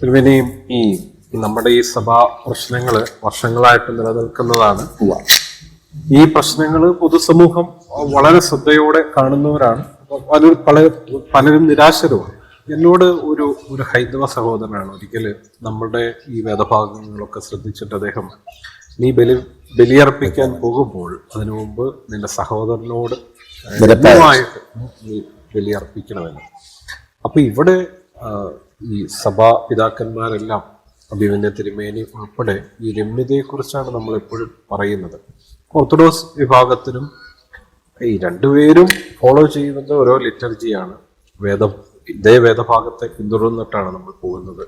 തിരുവേനിയും ഈ നമ്മുടെ ഈ സഭാ പ്രശ്നങ്ങൾ വർഷങ്ങളായിട്ട് നിലനിൽക്കുന്നതാണ്. ഈ പ്രശ്നങ്ങൾ പൊതുസമൂഹം വളരെ ശ്രദ്ധയോടെ കാണുന്നവരാണ്. പലരും പല പലരും നിരാശരുമാണ്. എന്നോട് ഒരു ഒരു ഹൈന്ദവ സഹോദരനാണ്. ഒരിക്കൽ നമ്മുടെ ഈ വേദഭാഗങ്ങളൊക്കെ ശ്രദ്ധിച്ചിട്ട് അദ്ദേഹം നീ ബലി ബലിയർപ്പിക്കാൻ പോകുമ്പോൾ അതിനു മുമ്പ് നിന്റെ സഹോദരനോട് നീ ബലിയർപ്പിക്കണമെന്ന്. അപ്പൊ ഇവിടെ ഈ സഭാ പിതാക്കന്മാരെല്ലാം അഭിമന്യ തിരുമേനി ഉൾപ്പെടെ ഈ രമ്യതയെക്കുറിച്ചാണ് നമ്മൾ എപ്പോഴും പറയുന്നത്. ഓർത്തഡോക്സ് വിഭാഗത്തിനും ഈ രണ്ടുപേരും ഫോളോ ചെയ്യുന്നത് ഓരോ ലിറ്റർജിയാണ് വേദം ഇതേ വേദഭാഗത്തെ പിന്തുടർന്നിട്ടാണ് നമ്മൾ പോകുന്നത്.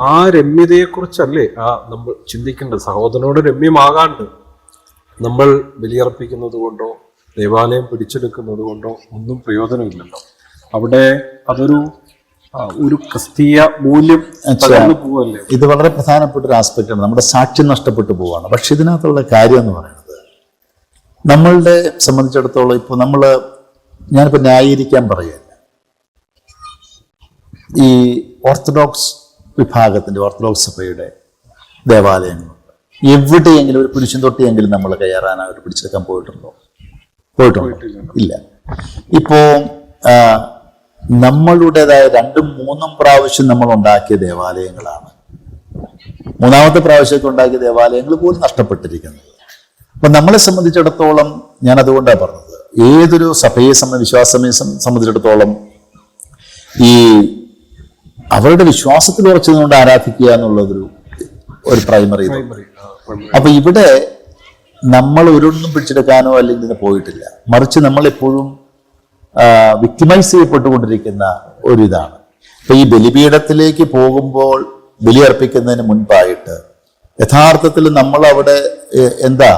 ആ രമ്യതയെക്കുറിച്ചല്ലേ ആ നമ്മൾ ചിന്തിക്കേണ്ടത്? സഹോദരനോട് രമ്യമാകാണ്ട് നമ്മൾ ബലിയർപ്പിക്കുന്നത് കൊണ്ടോ ദേവാലയം പിടിച്ചെടുക്കുന്നത് കൊണ്ടോ ഒന്നും പ്രയോജനമില്ലല്ലോ. അവിടെ അതൊരു ഒരു ക്രിസ്തീയ മൂല്യം ഇത് വളരെ പ്രധാനപ്പെട്ട ഒരു ആസ്പെക്റ്റാണ് നമ്മുടെ സാക്ഷ്യം നഷ്ടപ്പെട്ടു പോവാണ് പക്ഷെ ഇതിനകത്തുള്ള കാര്യം എന്ന് പറയുന്നത് നമ്മളുടെ സംബന്ധിച്ചിടത്തോളം ഇപ്പോൾ നമ്മൾ ഞാനിപ്പോൾ ന്യായീകരിക്കാൻ പറയുകയല്ല. ഈ ഓർത്തഡോക്സ് വിഭാഗത്തിന്റെ ഓർത്തഡോക്സ് സഭയുടെ ദേവാലയങ്ങളുണ്ട്. എവിടെയെങ്കിലും ഒരു പുരുഷൻ തൊട്ടിയെങ്കിലും നമ്മൾ അവർ പിടിച്ചെടുക്കാൻ പോയിട്ടുണ്ടോ? പോയിട്ടുണ്ടോ? ഇല്ല. ഇപ്പോ ആ, നമ്മളുടേതായ രണ്ടും മൂന്നും പ്രാവശ്യം നമ്മൾ ഉണ്ടാക്കിയ ദേവാലയങ്ങളാണ്. മൂന്നാമത്തെ പ്രാവശ്യമൊക്കെ ഉണ്ടാക്കിയ ദേവാലയങ്ങൾ പോലും നഷ്ടപ്പെട്ടിരിക്കുന്നത്. അപ്പൊ നമ്മളെ സംബന്ധിച്ചിടത്തോളം ഞാൻ അതുകൊണ്ടാണ് പറഞ്ഞത്. ഏതൊരു സഭയെ സംബന്ധ വിശ്വാസമയെ സംബന്ധിച്ചിടത്തോളം ഈ അവരുടെ വിശ്വാസത്തിൽ ഉറച്ചു നിന്നുകൊണ്ട് ആരാധിക്കുക എന്നുള്ളതൊരു ഒരു പ്രൈമറി അപ്പൊ ഇവിടെ നമ്മൾ ഒരൊന്നും പിടിച്ചെടുക്കാനോ അല്ലെങ്കിൽ പോയിട്ടില്ല. മറിച്ച് നമ്മൾ എപ്പോഴും വിക്ടിമൈസ് ചെയ്യപ്പെട്ടുകൊണ്ടിരിക്കുന്ന ഒരു ഇതാണ് ഇപ്പൊ ഈ ബലിപീഠത്തിലേക്ക് പോകുമ്പോൾ ബലി അർപ്പിക്കുന്നതിന് മുൻപായിട്ട് യഥാർത്ഥത്തിൽ നമ്മൾ അവിടെ എന്താ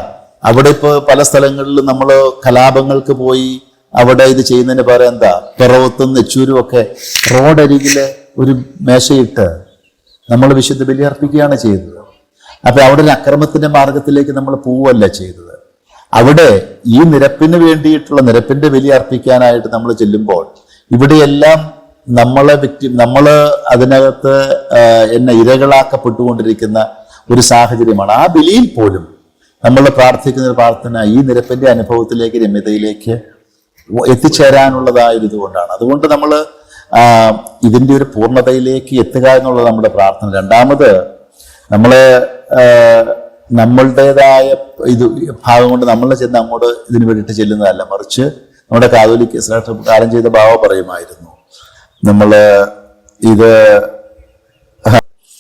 അവിടെ ഇപ്പോൾ പല സ്ഥലങ്ങളിലും നമ്മൾ കലാപങ്ങൾക്ക് പോയി അവിടെ ഇത് ചെയ്യുന്നതിന് പകരം എന്താ പിറവത്തും നെച്ചൂരും ഒക്കെ റോഡരികിൽ ഒരു മേശയിട്ട് നമ്മൾ വിശുദ്ധ ബലി അർപ്പിക്കുകയാണ് ചെയ്തത്. അപ്പൊ അവിടെ ഒരു അക്രമത്തിന്റെ മാർഗത്തിലേക്ക് നമ്മൾ പോവല്ല ചെയ്തത്. അവിടെ ഈ നിരപ്പിന് വേണ്ടിയിട്ടുള്ള നിരപ്പിന്റെ ബലി അർപ്പിക്കാനായിട്ട് നമ്മൾ ചെല്ലുമ്പോൾ ഇവിടെയെല്ലാം നമ്മളെ വ്യക്തി നമ്മൾ അതിനകത്ത് എന്നെ ഇരകളാക്കപ്പെട്ടുകൊണ്ടിരിക്കുന്ന ഒരു സാഹചര്യമാണ്. ആ ബലിയിൽ പോലും നമ്മൾ പ്രാർത്ഥിക്കുന്ന ഒരു പ്രാർത്ഥന ഈ നിരപ്പിന്റെ അനുഭവത്തിലേക്ക് രമ്യതയിലേക്ക് എത്തിച്ചേരാനുള്ളതായത് കൊണ്ടാണ് അതുകൊണ്ട് നമ്മൾ ഇതിന്റെ ഒരു പൂർണതയിലേക്ക് എത്തുക എന്നുള്ളത് നമ്മുടെ പ്രാർത്ഥന. രണ്ടാമത് നമ്മൾ നമ്മളുടേതായ ഇത് ഭാഗം കൊണ്ട് നമ്മൾ ചെന്ന് അങ്ങോട്ട് ഇതിന് വേണ്ടിയിട്ട് ചെല്ലുന്നതല്ല. മറിച്ച് നമ്മുടെ ശ്രേഷ്ഠ കാലം ചെയ്ത ഭാവ പറയുമായിരുന്നു. നമ്മൾ ഇത്